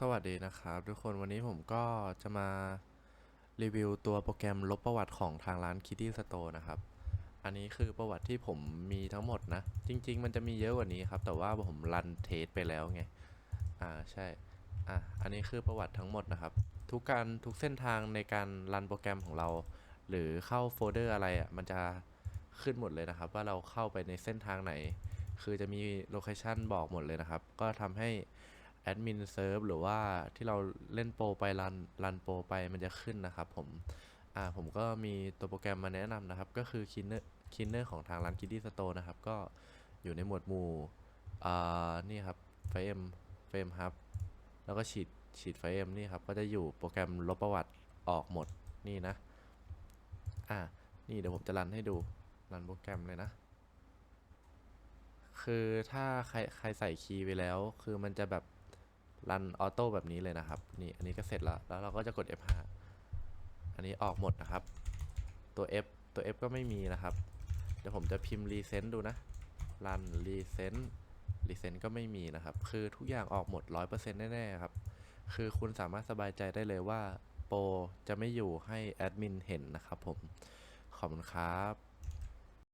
สวัสดีนะครับ ทุกคนวันนี้ผมก็จะมารีวิวตัวโปรแกรมลบประวัติของทางร้าน Kitty Store นะครับ อันนี้คือประวัติที่ผมมีทั้งหมดนะ จริง ๆ มันจะมีเยอะกว่านี้ครับ แต่ว่าผมรันเทสไปแล้วไง อ่าใช่ อะอันนี้คือประวัติทั้งหมดนะครับ ทุกการทุกเส้นทางในการรันโปรแกรมของเรา หรือเข้าโฟลเดอร์อะไรอะมันจะขึ้นหมดเลยนะครับ ว่าเราเข้าไปในเส้นทางไหน คือจะมีโลเคชันบอกหมดเลยนะครับ ก็ทำให้ แอดมินเซิร์ฟหรือว่าที่เราเล่นโปรไปรันรันโปรไปมันจะขึ้นนะครับผมอ่าผมก็มีตัวโปรแกรมมาแนะนำนะครับ ก็คือ Kinner Kinner ของทางร้าน Kitty Store นะครับ ก็อยู่ในหมวดหมู่อ่านี่ครับไฟเอ็มเฟรมฮับแล้วก็ฉีดฉีดไฟเอ็มนี่ครับ ก็จะอยู่โปรแกรมลบประวัติออกหมดนี่นะ อ่านี่เดี๋ยวผมจะรันให้ดูรันโปรแกรมเลยนะ คือถ้าใครใครใส่คีย์ไปแล้ว คือมันจะแบบ รันออโต้แบบนี้เลยนะครับ นี่อันนี้ก็เสร็จแล้ว แล้วเราก็จะกด F5 อันนี้ออกหมดนะครับ ตัว F ตัว F ก็ไม่มีนะครับ เดี๋ยวผมจะพิมพ์รีเซนต์ดูนะรันรีเซนต์รีเซนต์ก็ไม่มีนะครับ คือทุกอย่างออกหมด 100%แน่ๆครับ คือคุณสามารถสบายใจได้เลยว่าโปรจะไม่อยู่ให้แอดมินเห็นนะครับผม ขอบคุณครับ